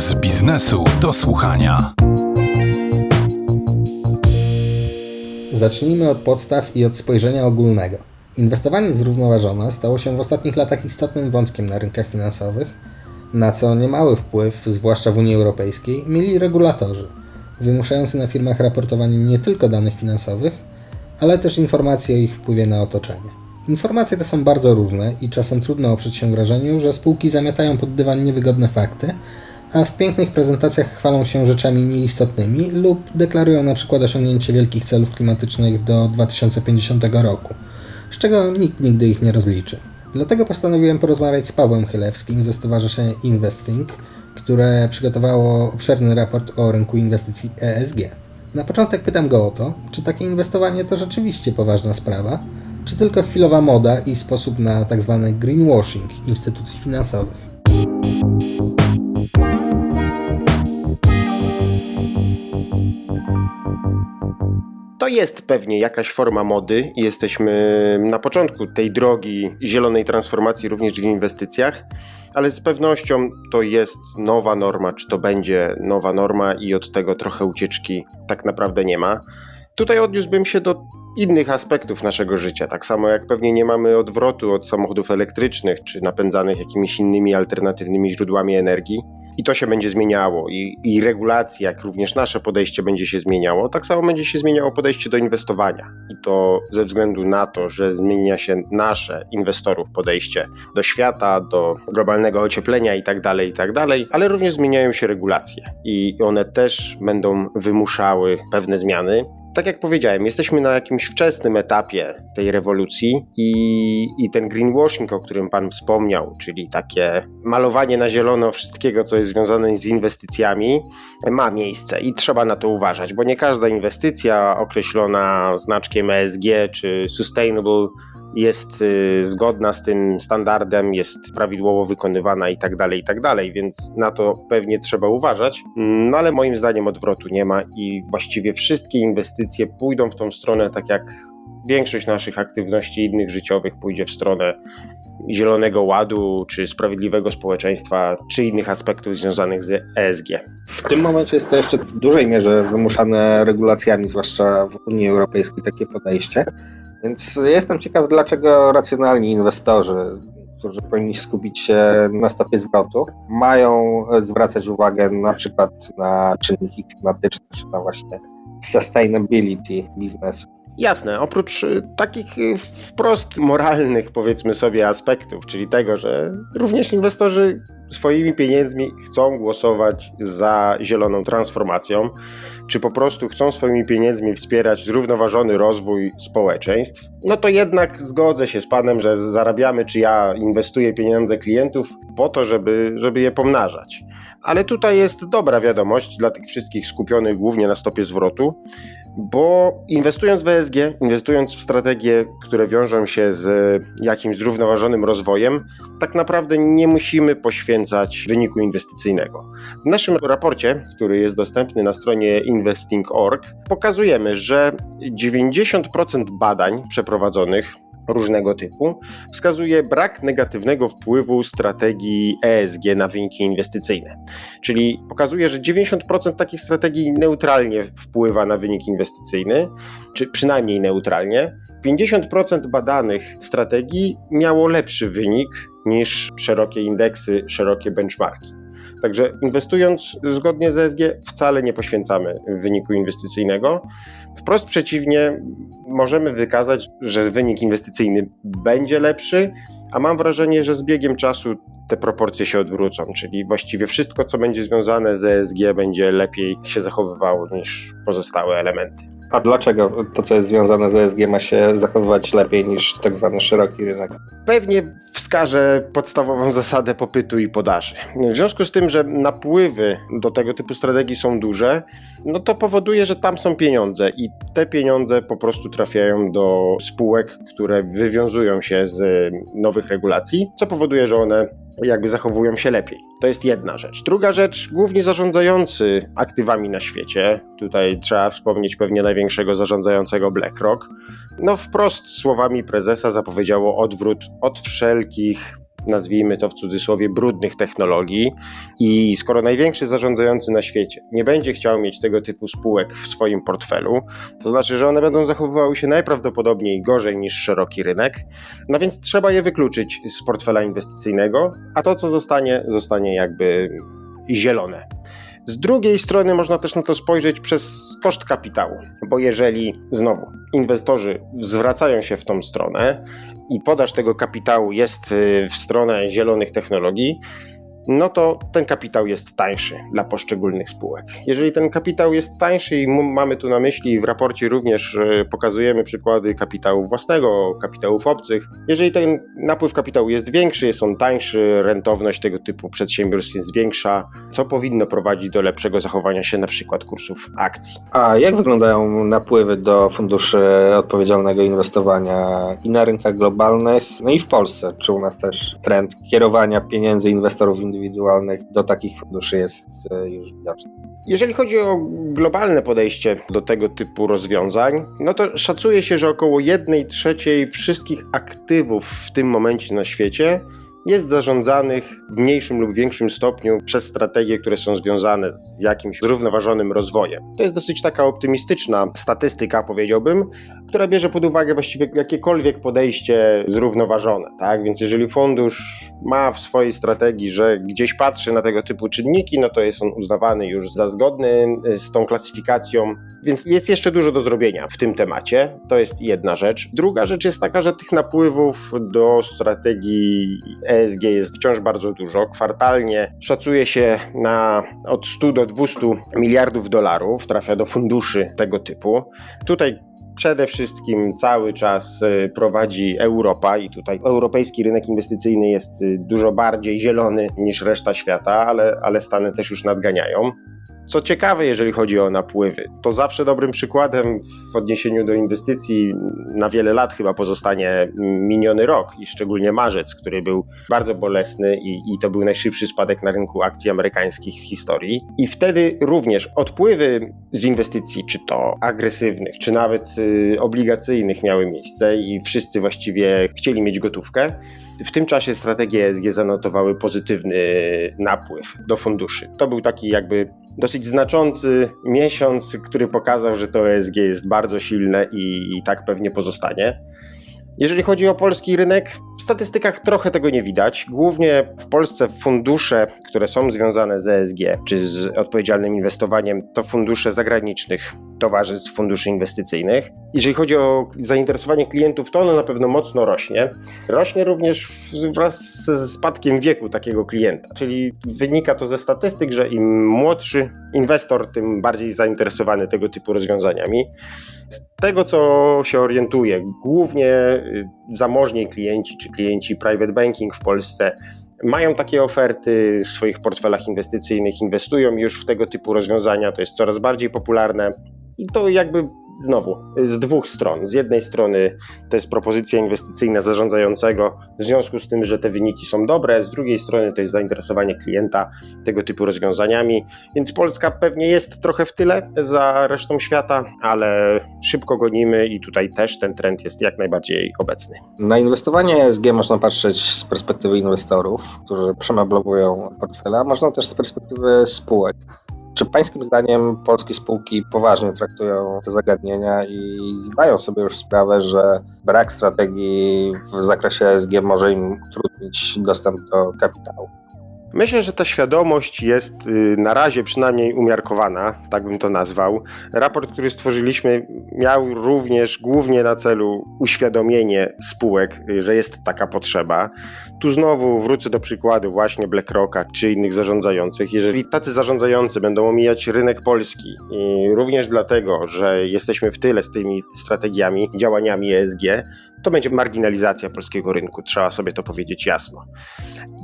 z biznesu do słuchania. Zacznijmy od podstaw i od spojrzenia ogólnego. Inwestowanie zrównoważone stało się w ostatnich latach istotnym wątkiem na rynkach finansowych, na co niemały wpływ, zwłaszcza w Unii Europejskiej, mieli regulatorzy, wymuszający na firmach raportowanie nie tylko danych finansowych, ale też informacji o ich wpływie na otoczenie. Informacje te są bardzo różne i czasem trudno oprzeć się wrażeniu, że spółki zamiatają pod dywan niewygodne fakty, a w pięknych prezentacjach chwalą się rzeczami nieistotnymi lub deklarują na przykład osiągnięcie wielkich celów klimatycznych do 2050 roku, z czego nikt nigdy ich nie rozliczy. Dlatego postanowiłem porozmawiać z Pawłem Chylewskim ze Stowarzyszenia Investing, które przygotowało obszerny raport o rynku inwestycji ESG. Na początek pytam go o to, czy takie inwestowanie to rzeczywiście poważna sprawa, czy tylko chwilowa moda i sposób na tzw. greenwashing instytucji finansowych. To jest pewnie jakaś forma mody jesteśmy na początku tej drogi zielonej transformacji również w inwestycjach, ale z pewnością to jest nowa norma, czy to będzie nowa norma i od tego trochę ucieczki tak naprawdę nie ma. Tutaj odniósłbym się do innych aspektów naszego życia. Tak samo jak pewnie nie mamy odwrotu od samochodów elektrycznych czy napędzanych jakimiś innymi alternatywnymi źródłami energii. I to się będzie zmieniało, i, i regulacje, jak również nasze podejście będzie się zmieniało. Tak samo będzie się zmieniało podejście do inwestowania. I to ze względu na to, że zmienia się nasze inwestorów podejście do świata, do globalnego ocieplenia i tak dalej, i tak ale również zmieniają się regulacje i one też będą wymuszały pewne zmiany tak jak powiedziałem, jesteśmy na jakimś wczesnym etapie tej rewolucji i, i ten greenwashing, o którym Pan wspomniał, czyli takie malowanie na zielono wszystkiego, co jest związane z inwestycjami, ma miejsce i trzeba na to uważać, bo nie każda inwestycja określona znaczkiem ESG czy Sustainable jest y, zgodna z tym standardem, jest prawidłowo wykonywana i tak dalej, i tak dalej, więc na to pewnie trzeba uważać. No ale moim zdaniem odwrotu nie ma i właściwie wszystkie inwestycje pójdą w tą stronę, tak jak większość naszych aktywności innych życiowych pójdzie w stronę Zielonego Ładu, czy sprawiedliwego społeczeństwa, czy innych aspektów związanych z ESG. W tym momencie jest to jeszcze w dużej mierze wymuszane regulacjami, zwłaszcza w Unii Europejskiej, takie podejście. Więc jestem ciekaw, dlaczego racjonalni inwestorzy, którzy powinni skupić się na stopie zwrotu, mają zwracać uwagę na przykład na czynniki klimatyczne, czy na właśnie sustainability biznesu. Jasne, oprócz y, takich y, wprost moralnych, powiedzmy sobie, aspektów, czyli tego, że również inwestorzy swoimi pieniędzmi chcą głosować za zieloną transformacją, czy po prostu chcą swoimi pieniędzmi wspierać zrównoważony rozwój społeczeństw, no to jednak zgodzę się z Panem, że zarabiamy, czy ja inwestuję pieniądze klientów po to, żeby, żeby je pomnażać. Ale tutaj jest dobra wiadomość dla tych wszystkich skupionych głównie na stopie zwrotu, bo inwestując w ESG, inwestując w strategie, które wiążą się z jakimś zrównoważonym rozwojem, tak naprawdę nie musimy poświęcać wyniku inwestycyjnego. W naszym raporcie, który jest dostępny na stronie investing.org, pokazujemy, że 90% badań przeprowadzonych różnego typu, wskazuje brak negatywnego wpływu strategii ESG na wyniki inwestycyjne. Czyli pokazuje, że 90% takich strategii neutralnie wpływa na wynik inwestycyjny, czy przynajmniej neutralnie. 50% badanych strategii miało lepszy wynik niż szerokie indeksy, szerokie benchmarki. Także inwestując zgodnie z ESG wcale nie poświęcamy wyniku inwestycyjnego. Wprost przeciwnie, możemy wykazać, że wynik inwestycyjny będzie lepszy, a mam wrażenie, że z biegiem czasu te proporcje się odwrócą, czyli właściwie wszystko, co będzie związane z ESG, będzie lepiej się zachowywało niż pozostałe elementy. A dlaczego to, co jest związane z ESG, ma się zachowywać lepiej niż tak zwany szeroki rynek? Pewnie wskażę podstawową zasadę popytu i podaży. W związku z tym, że napływy do tego typu strategii są duże, no to powoduje, że tam są pieniądze i te pieniądze po prostu trafiają do spółek, które wywiązują się z nowych regulacji, co powoduje, że one jakby zachowują się lepiej. To jest jedna rzecz. Druga rzecz, głównie zarządzający aktywami na świecie, tutaj trzeba wspomnieć pewnie największego zarządzającego BlackRock, no wprost słowami prezesa zapowiedziało odwrót od wszelkich nazwijmy to w cudzysłowie, brudnych technologii. I skoro największy zarządzający na świecie nie będzie chciał mieć tego typu spółek w swoim portfelu, to znaczy, że one będą zachowywały się najprawdopodobniej gorzej niż szeroki rynek. No więc trzeba je wykluczyć z portfela inwestycyjnego, a to, co zostanie, zostanie jakby zielone. Z drugiej strony można też na to spojrzeć przez koszt kapitału, bo jeżeli znowu inwestorzy zwracają się w tą stronę i podaż tego kapitału jest y, w stronę zielonych technologii, no to ten kapitał jest tańszy dla poszczególnych spółek. Jeżeli ten kapitał jest tańszy i mamy tu na myśli, w raporcie również pokazujemy przykłady kapitału własnego, kapitałów obcych, jeżeli ten napływ kapitału jest większy, jest on tańszy, rentowność tego typu przedsiębiorstw jest większa, co powinno prowadzić do lepszego zachowania się na przykład kursów akcji. A jak wyglądają napływy do funduszy odpowiedzialnego inwestowania i na rynkach globalnych, no i w Polsce? Czy u nas też trend kierowania pieniędzy inwestorów indywidualnych indywidualnych do takich funduszy jest e, już widoczny. Jeżeli chodzi o globalne podejście do tego typu rozwiązań, no to szacuje się, że około 1 trzeciej wszystkich aktywów w tym momencie na świecie jest zarządzanych w mniejszym lub większym stopniu przez strategie, które są związane z jakimś zrównoważonym rozwojem. To jest dosyć taka optymistyczna statystyka, powiedziałbym, która bierze pod uwagę właściwie jakiekolwiek podejście zrównoważone. Tak? Więc jeżeli fundusz ma w swojej strategii, że gdzieś patrzy na tego typu czynniki, no to jest on uznawany już za zgodny z tą klasyfikacją. Więc jest jeszcze dużo do zrobienia w tym temacie. To jest jedna rzecz. Druga rzecz jest taka, że tych napływów do strategii ESG jest wciąż bardzo dużo. Kwartalnie szacuje się na od 100 do 200 miliardów dolarów trafia do funduszy tego typu. Tutaj przede wszystkim cały czas e, prowadzi Europa i tutaj europejski rynek inwestycyjny jest e, dużo bardziej zielony niż reszta świata, ale, ale Stany też już nadganiają. Co ciekawe, jeżeli chodzi o napływy, to zawsze dobrym przykładem w odniesieniu do inwestycji na wiele lat chyba pozostanie miniony rok i szczególnie marzec, który był bardzo bolesny i, i to był najszybszy spadek na rynku akcji amerykańskich w historii. I wtedy również odpływy z inwestycji, czy to agresywnych, czy nawet y, obligacyjnych miały miejsce i wszyscy właściwie chcieli mieć gotówkę. W tym czasie strategie ESG zanotowały pozytywny napływ do funduszy. To był taki jakby dosyć znaczący miesiąc, który pokazał, że to ESG jest bardzo silne i, i tak pewnie pozostanie. Jeżeli chodzi o polski rynek, w statystykach trochę tego nie widać. Głównie w Polsce fundusze, które są związane z ESG czy z odpowiedzialnym inwestowaniem, to fundusze zagranicznych towarzystw funduszy inwestycyjnych. Jeżeli chodzi o zainteresowanie klientów, to ono na pewno mocno rośnie. Rośnie również wraz ze spadkiem wieku takiego klienta, czyli wynika to ze statystyk, że im młodszy inwestor, tym bardziej zainteresowany tego typu rozwiązaniami. Z tego, co się orientuje, głównie zamożni klienci czy klienci private banking w Polsce mają takie oferty w swoich portfelach inwestycyjnych, inwestują już w tego typu rozwiązania, to jest coraz bardziej popularne. I to jakby znowu z dwóch stron. Z jednej strony to jest propozycja inwestycyjna zarządzającego w związku z tym, że te wyniki są dobre, z drugiej strony to jest zainteresowanie klienta tego typu rozwiązaniami. Więc Polska pewnie jest trochę w tyle za resztą świata, ale szybko gonimy i tutaj też ten trend jest jak najbardziej obecny. Na inwestowanie ESG można patrzeć z perspektywy inwestorów, którzy przemeblowują portfele, a można też z perspektywy spółek. Czy Pańskim zdaniem polskie spółki poważnie traktują te zagadnienia i zdają sobie już sprawę, że brak strategii w zakresie ESG może im utrudnić dostęp do kapitału? Myślę, że ta świadomość jest y, na razie przynajmniej umiarkowana, tak bym to nazwał. Raport, który stworzyliśmy, miał również głównie na celu uświadomienie spółek, y, że jest taka potrzeba. Tu znowu wrócę do przykładu właśnie BlackRocka czy innych zarządzających. Jeżeli tacy zarządzający będą omijać rynek polski, również dlatego, że jesteśmy w tyle z tymi strategiami, działaniami ESG, to będzie marginalizacja polskiego rynku. Trzeba sobie to powiedzieć jasno.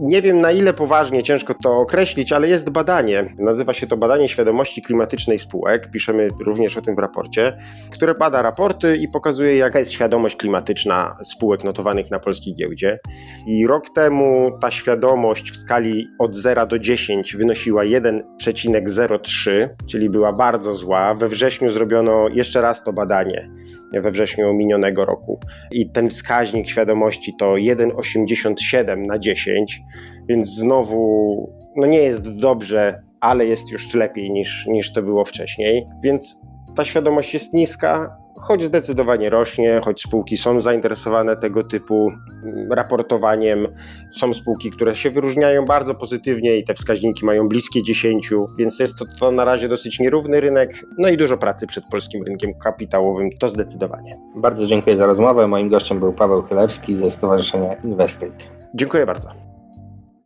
Nie wiem, na ile poważnie różnie, ciężko to określić, ale jest badanie, nazywa się to badanie świadomości klimatycznej spółek, piszemy również o tym w raporcie, które bada raporty i pokazuje, jaka jest świadomość klimatyczna spółek notowanych na polskiej giełdzie. I rok temu ta świadomość w skali od 0 do 10 wynosiła 1,03, czyli była bardzo zła. We wrześniu zrobiono jeszcze raz to badanie, we wrześniu minionego roku. I ten wskaźnik świadomości to 1,87 na 10, więc znowu no nie jest dobrze, ale jest już lepiej niż, niż to było wcześniej. Więc ta świadomość jest niska, choć zdecydowanie rośnie, choć spółki są zainteresowane tego typu mm, raportowaniem. Są spółki, które się wyróżniają bardzo pozytywnie i te wskaźniki mają bliskie 10, więc jest to, to na razie dosyć nierówny rynek, no i dużo pracy przed polskim rynkiem kapitałowym, to zdecydowanie. Bardzo dziękuję za rozmowę. Moim gościem był Paweł Chylewski ze Stowarzyszenia Inwestyk. Dziękuję bardzo.